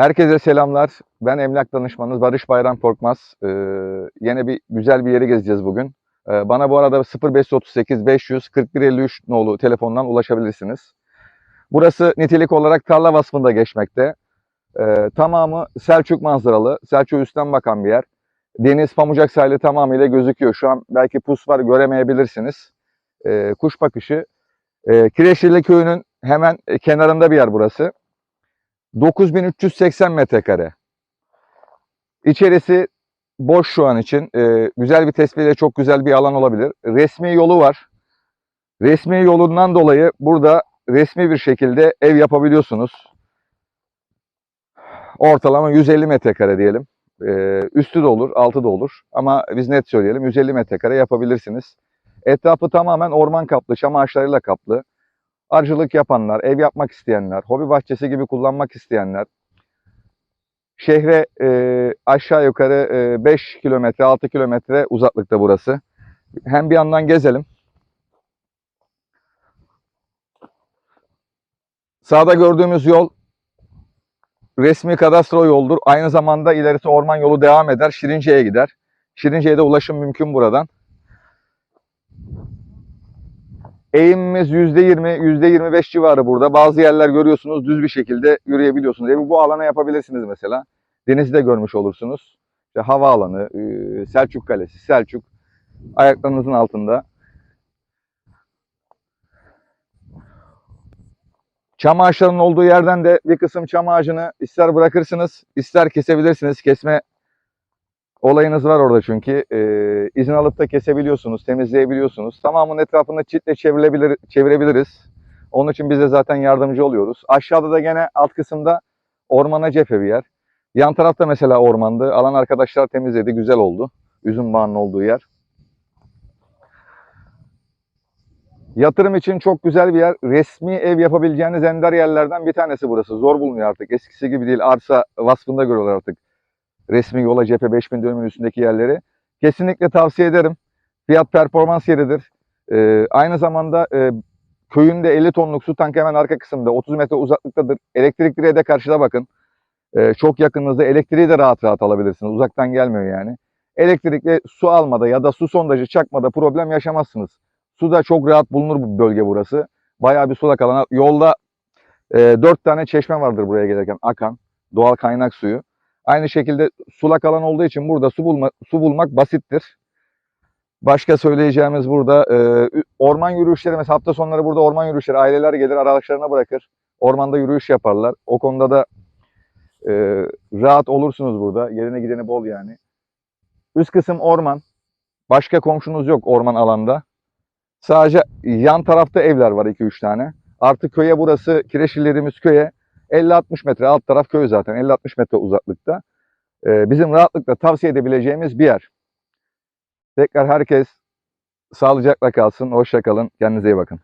Herkese selamlar. Ben emlak danışmanınız Barış Bayram Korkmaz. Ee, yine bir güzel bir yere gezeceğiz bugün. Ee, bana bu arada 0538 500 4153 nolu telefondan ulaşabilirsiniz. Burası nitelik olarak tarla vasfında geçmekte. Ee, tamamı Selçuk manzaralı, Selçuk üstten bakan bir yer. Deniz Pamucak sahili tamamıyla gözüküyor. Şu an belki pus var göremeyebilirsiniz. Ee, kuş bakışı. Ee, Kireçlili köyünün hemen kenarında bir yer burası. 9380 metrekare. İçerisi boş şu an için. Ee, güzel bir tespihle çok güzel bir alan olabilir. Resmi yolu var. Resmi yolundan dolayı burada resmi bir şekilde ev yapabiliyorsunuz. Ortalama 150 metrekare diyelim. Ee, üstü de olur, altı da olur. Ama biz net söyleyelim 150 metrekare yapabilirsiniz. Etrafı tamamen orman kaplı, çam ağaçlarıyla kaplı arıcılık yapanlar, ev yapmak isteyenler, hobi bahçesi gibi kullanmak isteyenler, şehre e, aşağı yukarı e, 5 kilometre, 6 kilometre uzaklıkta burası. Hem bir yandan gezelim. Sağda gördüğümüz yol resmi kadastro yoldur. Aynı zamanda ilerisi orman yolu devam eder. Şirince'ye gider. Şirince'ye de ulaşım mümkün buradan. Eğimimiz %20, %25 civarı burada. Bazı yerler görüyorsunuz düz bir şekilde yürüyebiliyorsunuz. Evi bu alana yapabilirsiniz mesela. Denizi de görmüş olursunuz. İşte havaalanı, Selçuk Kalesi, Selçuk ayaklarınızın altında. Çam ağaçlarının olduğu yerden de bir kısım çam ağacını ister bırakırsınız, ister kesebilirsiniz. Kesme olayınız var orada çünkü. Ee, izin alıp da kesebiliyorsunuz, temizleyebiliyorsunuz. Tamamının etrafını çitle çevirebilir, çevirebiliriz. Onun için biz de zaten yardımcı oluyoruz. Aşağıda da gene alt kısımda ormana cephe bir yer. Yan tarafta mesela ormandı. Alan arkadaşlar temizledi, güzel oldu. Üzüm bağının olduğu yer. Yatırım için çok güzel bir yer. Resmi ev yapabileceğiniz ender yerlerden bir tanesi burası. Zor bulunuyor artık. Eskisi gibi değil. Arsa vasfında görüyorlar artık resmi yola cephe 5000 dönümün üstündeki yerleri. Kesinlikle tavsiye ederim. Fiyat performans yeridir. Ee, aynı zamanda e, köyünde 50 tonluk su tankı hemen arka kısımda 30 metre uzaklıktadır. Elektrik direğe de karşıda bakın. Ee, çok yakınınızda elektriği de rahat rahat alabilirsiniz. Uzaktan gelmiyor yani. Elektrikle su almada ya da su sondajı çakmada problem yaşamazsınız. Su da çok rahat bulunur bu bölge burası. Bayağı bir sulak alan. Yolda e, 4 tane çeşme vardır buraya gelirken akan. Doğal kaynak suyu. Aynı şekilde sulak alan olduğu için burada su, bulma, su bulmak basittir. Başka söyleyeceğimiz burada e, orman yürüyüşleri mesela hafta sonları burada orman yürüyüşleri aileler gelir araçlarına bırakır. Ormanda yürüyüş yaparlar. O konuda da e, rahat olursunuz burada. Yerine gideni bol yani. Üst kısım orman. Başka komşunuz yok orman alanda. Sadece yan tarafta evler var 2-3 tane. Artık köye burası Kireçlilerimiz köye 50-60 metre alt taraf köy zaten 50-60 metre uzaklıkta. Ee, bizim rahatlıkla tavsiye edebileceğimiz bir yer. Tekrar herkes sağlıcakla kalsın. Hoşça kalın. Kendinize iyi bakın.